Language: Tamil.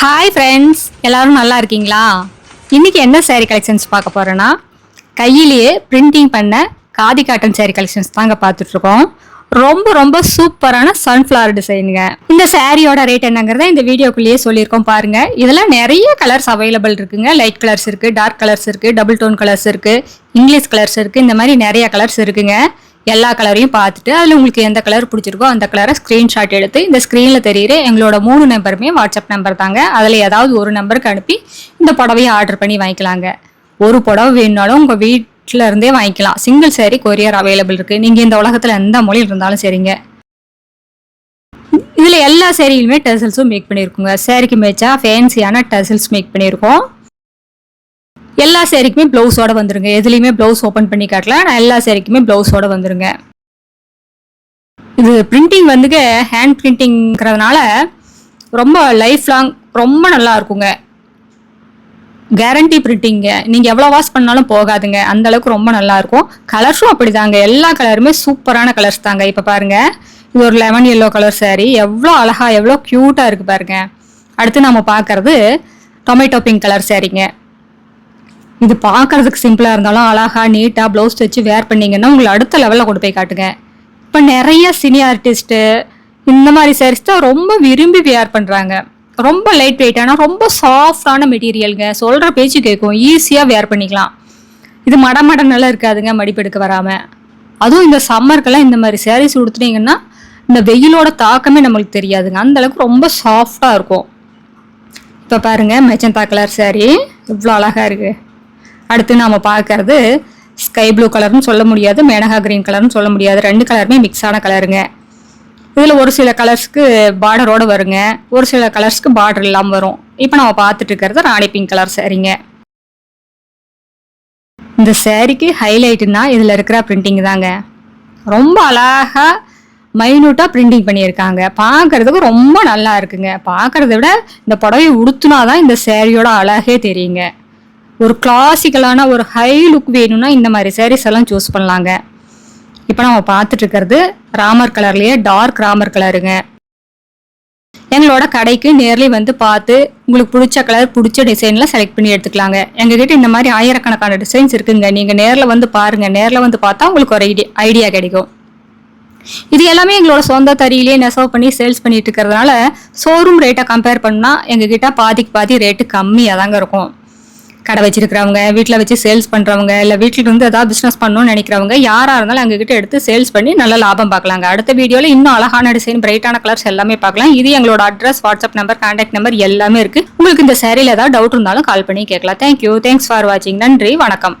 ஹாய் ஃப்ரெண்ட்ஸ் எல்லோரும் நல்லா இருக்கீங்களா? இன்றைக்கி என்ன சேரீ கலெக்ஷன்ஸ் பார்க்க போகிறேன்னா கையிலேயே பிரிண்டிங் பண்ண காதி காட்டன் சேரீ கலெக்ஷன்ஸ் தாங்க பார்த்துட்ருக்கோம் ரொம்ப ரொம்ப சூப்பரான சன்ஃப்ளவர் டிசைனுங்க இந்த சாரியோட ரேட் என்னங்கிறத இந்த வீடியோக்குள்ளேயே சொல்லியிருக்கோம் பாருங்க. இதெல்லாம் நிறைய கலர்ஸ் அவைலபிள் இருக்குங்க. லைட் கலர்ஸ் இருக்குது டார்க் கலர்ஸ் இருக்குது டபுள் டோன் கலர்ஸ் இருக்குது இங்கிலீஷ் கலர்ஸ் இருக்குது இந்த மாதிரி நிறைய கலர்ஸ் இருக்குங்க. எல்லா கலரையும் பார்த்துட்டு அதில் உங்களுக்கு எந்த கலர் பிடிச்சிருக்கோ அந்த கலரை ஸ்க்ரீன்ஷாட் எடுத்து இந்த ஸ்க்ரீனில் தெரியிற எங்களோட மூணு நம்பருமே வாட்ஸ்அப் நம்பர் தாங்க. அதில் ஏதாவது ஒரு நம்பருக்கு அனுப்பி இந்த புடவையை ஆர்டர் பண்ணி வாங்கிக்கலாங்க. ஒரு புடவை வேணுனாலும் உங்கள் வீட்டில் இருந்தே வாங்கிக்கலாம். சிங்கிள் சேரீ கொரியர் அவைலபிள் இருக்குது நீங்கள் இந்த உலகத்தில் எந்த மொழியில் இருந்தாலும் சரிங்க. இதில் எல்லா சேரீலுமே டெசல்ஸும் மேக் பண்ணியிருக்கோங்க சேரீக்கு மேய்ச்சா ஃபேன்சியான டெசல்ஸ் மேக் பண்ணியிருக்கோம் எல்லா சேரீக்குமே ப்ளவுஸோட வந்துருங்க. எதுலேயுமே ப்ளவுஸ் ஓப்பன் பண்ணி காட்டல. நான் எல்லா சேரீக்குமே ப்ளவுஸோட வந்துருங்க. இது பிரிண்டிங் வந்துங்க ஹேண்ட் பிரிண்டிங்கிறதுனால ரொம்ப லைஃப் லாங் ரொம்ப நல்லா இருக்குங்க. கேரண்டி பிரிண்டிங்க நீங்கள் எவ்வளோ வாஷ் பண்ணாலும் போகாதுங்க. அந்த அளவுக்கு ரொம்ப நல்லா இருக்கும். கலர்ஸும் அப்படிதாங்க. எல்லா கலருமே சூப்பரான கலர்ஸ் தாங்க. இப்போ பாருங்க. இது ஒரு லெமன் எல்லோ கலர் saree. எவ்வளோ அழகா எவ்வளோ க்யூட்டாக இருக்குது பாருங்க. அடுத்து நம்ம பார்க்கறது டொமேட்டோ பிங்க் கலர் சாரீங்க இது பார்க்கறதுக்கு சிம்பிளாக இருந்தாலும் அழகா நீட்டாக ப்ளவுஸ் வச்சு வேர் பண்ணீங்கன்னா உங்களை அடுத்த லெவலில் கொண்டு போய் காட்டுங்க. இப்போ நிறைய சினி ஆர்டிஸ்ட்டு இந்த மாதிரி சாரீஸ் தான் ரொம்ப விரும்பி வேர் பண்ணுறாங்க ரொம்ப லைட் வெயிட்டான ரொம்ப சாஃப்டான மெட்டீரியலுங்க சொல்கிற பேச்சு கேட்கும். ஈஸியாக வேர் பண்ணிக்கலாம். இது மட மடனெல்லாம் இருக்காதுங்க மடிப்பெடுக்க வராமல் அதுவும் இந்த சம்மருக்கெல்லாம் இந்த மாதிரி சாரீஸ் கொடுத்துட்டீங்கன்னா இந்த வெயிலோட தாக்கமே நம்மளுக்கு தெரியாதுங்க. அந்தளவுக்கு ரொம்ப சாஃப்டாக இருக்கும். இப்போ பாருங்க மெச்சந்தா கலர் சாரீ இவ்வளோ அழகாக இருக்கு. அடுத்து நாம பார்க்கறது ஸ்கை ப்ளூ கலர்னு சொல்ல முடியாது மேனகா கிரீன் கலர்னு சொல்ல முடியாது. ரெண்டு கலருமே மிக்ஸான கலருங்க இதில் ஒரு சில கலர்ஸ்க்கு பார்டரோடு வருங்க. ஒரு சில கலர்ஸ்க்கு பார்டர் இல்லாமல் வரும். இப்போ நம்ம பார்த்துட்டு இருக்கிறது ராணி பிங்க் கலர் சரிங்க. இந்த சேரீக்கு ஹைலைட்டுனா இதில் இருக்கிற பிரிண்டிங் தாங்க. ரொம்ப அழகாக மைனூட்டாக பிரிண்டிங் பண்ணியிருக்காங்க. பார்க்குறதுக்கு ரொம்ப நல்லா இருக்குங்க. பார்க்கறத விட இந்த புடவை உடுத்துனாதான் இந்த சேரீயோட அழகே தெரியுங்க. ஒரு கிளாசிக்கலான ஒரு ஹை லுக் வேணும்னா இந்த மாதிரி சாரீஸ் எல்லாம் சூஸ் பண்ணலாங்க. இப்போ நம்ம பார்த்துட்டு இருக்கிறது ராமர் கலர்லேயே டார்க் ராமர் கலருங்க எங்களோட கடைக்கு நேர்லேயே வந்து பார்த்து உங்களுக்கு பிடிச்ச கலர் பிடிச்ச டிசைனில் செலக்ட் பண்ணி எடுத்துக்கலாங்க. எங்ககிட்ட இந்த மாதிரி ஆயிரக்கணக்கான டிசைன்ஸ் இருக்குங்க. நீங்கள் நேரில் வந்து பாருங்கள் நேரில் வந்து பார்த்தா உங்களுக்கு ஒரு ஐடியா ஐடியா கிடைக்கும். இது எல்லாமே எங்களோட சொந்த தறியிலேயே நெசவு பண்ணி சேல்ஸ் பண்ணிட்டு இருக்கிறதுனால ஷோரூம் ரேட்டை கம்பேர் பண்ணால் எங்ககிட்ட பாதிக்கு பாதி ரேட்டு கம்மியாக தாங்க இருக்கும். கடை வச்சிருக்கிறவங்க வீட்டில் வச்சு சேல்ஸ் பண்ணுறவங்க இல்லை வீட்டில் இருந்து ஏதாவது பிஸ்னஸ் பண்ணணும்னு நினைக்கிறவங்க யாராக இருந்தாலும் அங்ககிட்ட எடுத்து சேல்ஸ் பண்ணி நல்ல லாபம் பார்க்கலாங்க. அடுத்த வீடியோவில் இன்னும் அழகான டிசைன் பிரைட்டான கலர்ஸ் எல்லாமே பார்க்கலாம். இது எங்களோட address WhatsApp number contact number எல்லாமே இருக்குது உங்களுக்கு இந்த சேரீல ஏதாவது டவுட் இருந்தாலும் கால் பண்ணி கேட்கலாம். தேங்க்யூ தேங்க்ஸ் ஃபார் வாட்சிங் நன்றி. வணக்கம்.